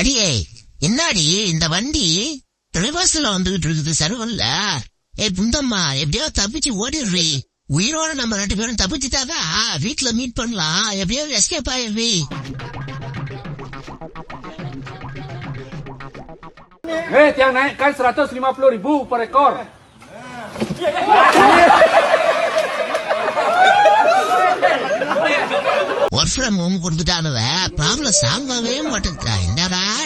அடியே என்னாடி இந்த வண்டி ரிவர்ஸ்ல வந்துகிட்டு இருக்குது சர்வல்ல? ஏ புந்தம்மா எப்படியோ தப்பிச்சு ஓடிடுறி. உயிரோட நம்ம ரெண்டு பேரும் தப்பிச்சுட்டாதான் வீட்டுல மீட் பண்ணலாம். எப்படியோ எஸ்கேப் ஆயிடுறி. Hei, tiang naikkan 150 ribu per ekor. Work from home கொடுத்துட்டானுவ. Problem solve ஆகவே மாட்டேங்கிறா.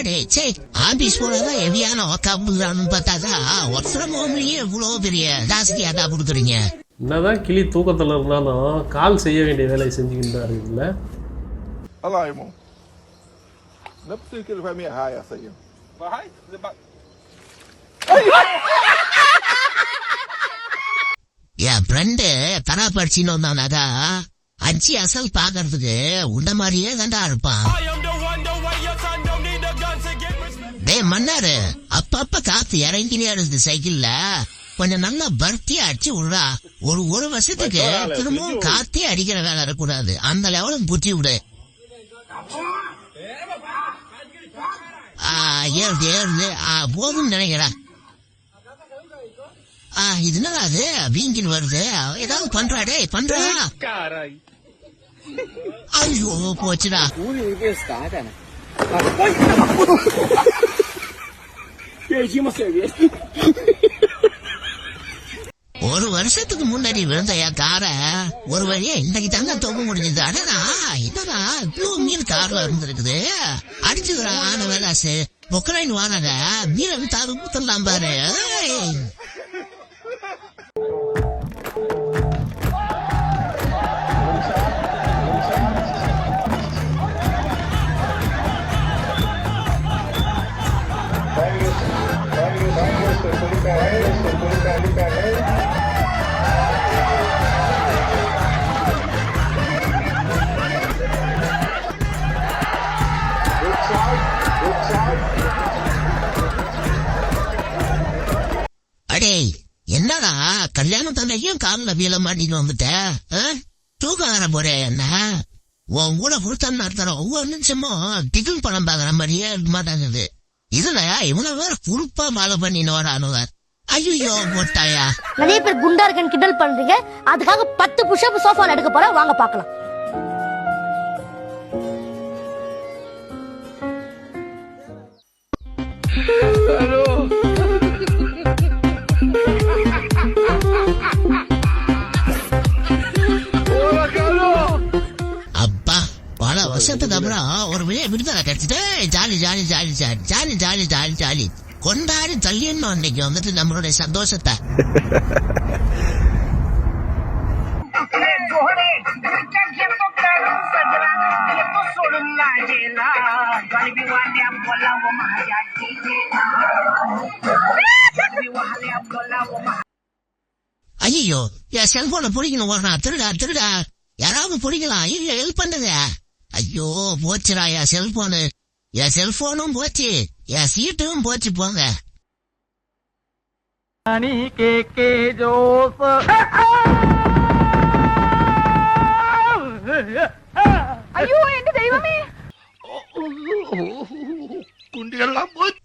என்னடா டே சே ஆபீஸ் போனதான் ஹெவியான ஒர்க் ஆகுதான்னு பார்த்தாதான் ஒர்க் ஃப்ரம் ஹோம்லயே இவ்வளவு பெரிய ஜாஸ்தியா தான் கொடுக்குறீங்க. என்னதான் கிளி தூக்கத்தில் இருந்தாலும் கால் செய்ய வேண்டிய வேலையை செஞ்சுக்கிட்டு தான் இருக்குல்ல? என் ஃப்ரெண்டு தரா படிச்சின்னு வந்தானாக்கா அஞ்சு அசல் பாக்குறதுக்கு உண்ட மாதிரியே தாண்டா இருப்பான். டேய் மன்னாரு அப்பப்ப காத்து இறங்கினே இருக்குது சைக்கிள்ல கொஞ்சம் நல்லா பர்த்தி அடிச்சு விடுறா ஒரு ஒரு வருஷத்துக்கு திரும்பவும் காத்தே அடிக்கிற வேலை இருக்கக்கூடாது. அந்த லெவலுக்கு புத்தி விடு. ஆ, ஏறுது ஏறுது. ஆ, போதும்னு நினைக்கிறேன். ஆ, இது என்னடா அது? வீங்கின் வருது. ஏதாவது பண்றா டேய் பண்றா. ஐயோ போச்சுடா. ஒரு வருஷத்துக்கு முன்னாடி விழுந்த என் கார? ஒரு வழியா இன்னைக்கு தாங்க தொங்க முடிஞ்சது. அடடா என்னடா இவ்வளவு மீன் கார்ல இருந்திருக்குது? அடிச்சுக்கிறா ஆன வேலாசு பொக்கலைன்னு வானட மீன் வித்து ஊத்தலாம் பாரு. கல்யாணம் தன்னையும் காலில் வீல மாட்டிட்டு வந்துட்டேன் தூக்கம் வர போறே என்ன உன் கூட கொடுத்தன்னு நடத்துற ஒவ்வொரு நிமிஷமும் டிகிள் பணம் பாக்குற மாதிரியே இருக்க மாட்டாங்குது இதுல இவ்வளவு பேர் குறுப்பா மாலை பண்ணின்னு வரானுவர் ஐயோ போட்டாயா நிறைய பேர் குண்டா இருக்கன்னு கிண்டல் பண்றீங்க அதுக்காக பத்து புஷப் சோஃபால எடுக்க போறேன் வாங்க பாக்கலாம் வருஷத்துக்கு அப்புறம் ஒரு விடுதலை கிடைச்சிட்டு jolly jolly jolly jolly jolly jolly jolly jolly. கொண்டாடி தள்ளியணும் அன்னைக்கு வந்துட்டு நம்மளுடைய சந்தோஷத்தை. ஐயோ என் செல்போனை பிடிக்கணும் திருடா திருடா. யாராவது பிடிக்கலாம். ஐயோ ஹெல்ப் பண்ணுங்க. ஐயோ போச்சுடா என் செல்போனு என் செல்போனும் போச்சு. என் சீட்டும் போச்சு போங்க. ஐயோ எங்க தெய்வமே?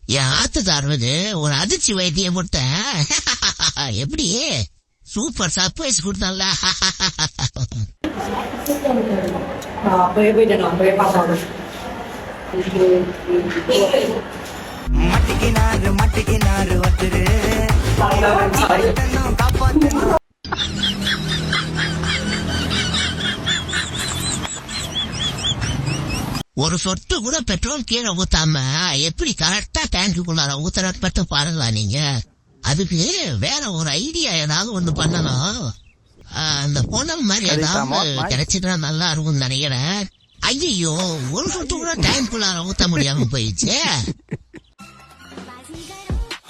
என் ஆத்துக்காரருக்கு ஒரு அதிர்ச்சி வைத்தியம் கொடுத்தேன். எப்படி? சூப்பர் சர்ப்ரைஸ் கொடுத்தல மட்டிக்கினாரு மட்டிக்கினாரு ஒரு சொட்டு கூட பெட்ரோல் கீழே ஊத்தாம எப்படி கரெக்டா டேங்குக்குள்ளார ஊத்துறது மட்டும் பாருங்களா நீங்க. அதுக்கு வேற ஒரு ஐடியா ஏதாவது ஒண்ணு பண்ணணும். அந்த பொண்ணல் மாதிரி ஏதாவது கிடைச்சிட்டா நல்லா இருக்கும்னு நினைக்கிறேன் ஐயோ ஒரு சொட்டு கூட டேங்குக்குள்ளார ஊத்த முடியாம போயிடுச்சு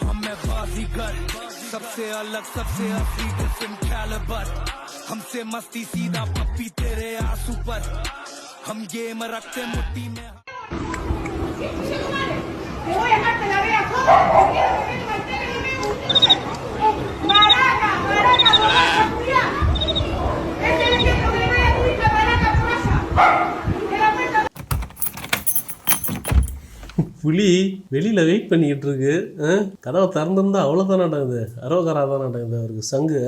हमें बाजीगर सबसे अलग सबसे असली किस्म कैलिबर हमसे मस्ती सीधा पप्पी तेरे आंसू पर हम गेम रखते मुट्ठी में புலி வெளியில வெயிட் பண்ணிக்கிட்டு இருக்கு ஆ? கதவை திறந்திருந்தா அவ்வளோதான் நடக்குது அரோகரா தான் நடக்குது அவருக்கு சங்கு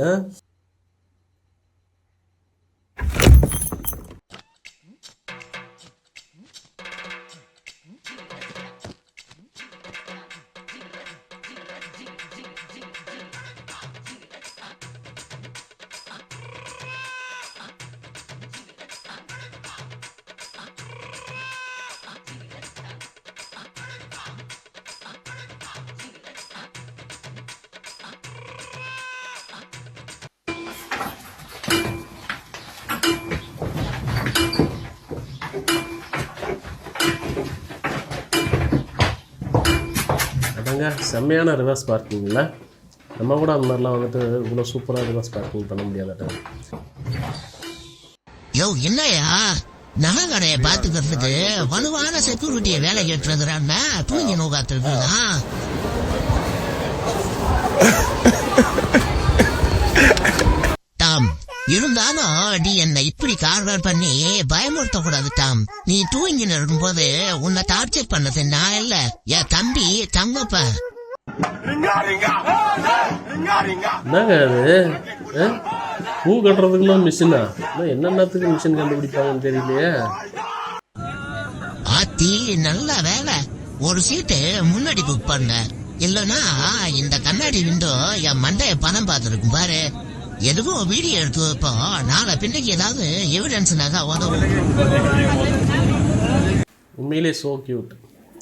அதாங்க செம்மையான ரிவர்ஸ் பார்க்கிங்ல நம்ம கூட அந்த மாதிரிலாம் வந்துட்டு இவ்வளோ சூப்பராக ரிவர்ஸ் பார்க்கிங் பண்ண முடியாத யோ என்னையா நகை கடையை பாத்துக்கிறதுக்கு வலுவான செக்யூரிட்டியை வேலை கேட்டுறதுறான்னா தூங்கி நோக்காத்துறதுனா டாம் இருந்தாலும் நீ என்னை இப்படி கார்வர் பண்ணி பயமுறுத்த கூடாது டாம் நீ தூங்கின்னு இருக்கும்போது உன்னை டார்ச்சர் பண்ணது நான் இல்ல. என் தம்பி தங்கப்பன் என்னங்க அது? பூ கட்டுறதுக்குலாம் மிஷினா என்னென்னத்துக்கு மிஷின் கண்டுபிடிப்பாங்கன்னு தெரியலையே. ஆத்தி நல்ல வேலை. ஒரு சீட்டு முன்னாடி புக் பண்ண. இல்லனா இந்த கண்ணாடி விண்டோ என் மண்டைய பணம் பார்த்துருக்கும் பாரு. எதுவும் வீடியோ எடுத்து வைப்போம் நாளை பின்னைக்கு ஏதாவது எவிடன்ஸ்னாக்கா உதவும். உண்மையிலே சோ கியூட்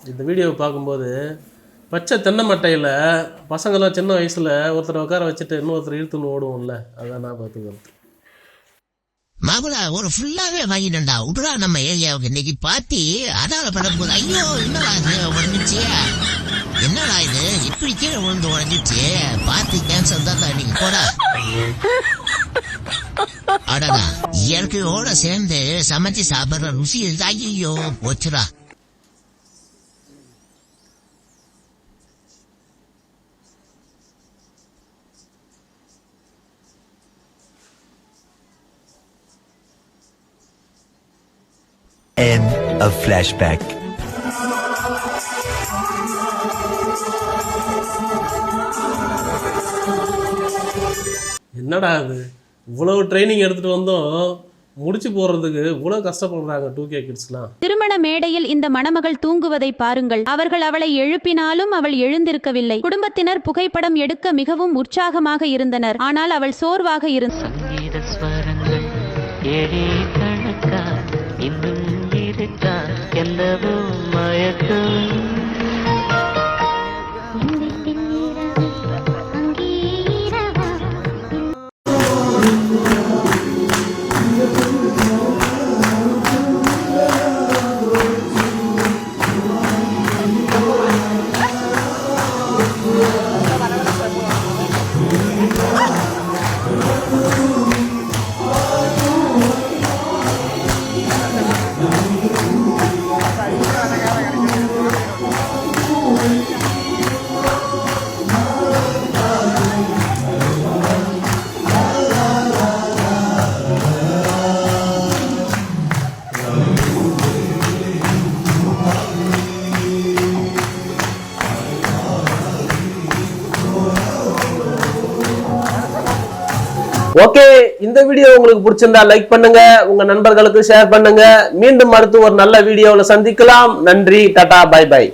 இந்த வீடியோவை பார்க்கும்போது பச்சை தென்னை மட்டையில் பசங்களாம் சின்ன வயசில் ஒருத்தரை உட்கார வச்சுட்டு இன்னொருத்தர் இழுத்துன்னு ஓடுவோம்ல அதான் நான் பார்த்துக்கிறது மாப்பிள ஒரு ஃபுல்லாவே வாங்கிட்டா விட்டுறா நம்ம ஏரியாவுக்கு இன்னைக்கு பாத்தி அதால படம் போது ஐயோ என்னடா இது? உடஞ்சிச்சு என்னடா இது? இப்படி கீழே விழுந்து உடஞ்சிச்சு பாத்தி கேன்சர் தான் நீங்க போடா. அடடா இயற்கையோட சேர்ந்து சமைச்சு சாப்பிடுற ருசி ஐயோ போச்சுடா. End of flashback. என்னடா அது இவ்வளவு ட்ரைனிங் எடுத்துகிட்டு வந்தோம். முடிச்சு போடுறதுக்கு இவ்வளோ கஷ்டப்படுறாங்க டூ கே கிட்ஸ்லாம் திருமண மேடையில் இந்த மணமகள் தூங்குவதை பாருங்கள். அவர்கள் அவளை எழுப்பினாலும் அவள் எழுந்திருக்கவில்லை. குடும்பத்தினர் புகைப்படம் எடுக்க மிகவும் உற்சாகமாக இருந்தனர். ஆனால் அவள் சோர்வாக இருந்தார் ஓகே இந்த வீடியோ உங்களுக்கு பிடிச்சிருந்தா லைக் பண்ணுங்க உங்க நண்பர்களுக்கு ஷேர் பண்ணுங்க. மீண்டும் அடுத்து ஒரு நல்ல வீடியோவில் சந்திக்கலாம். நன்றி டாடா பை பை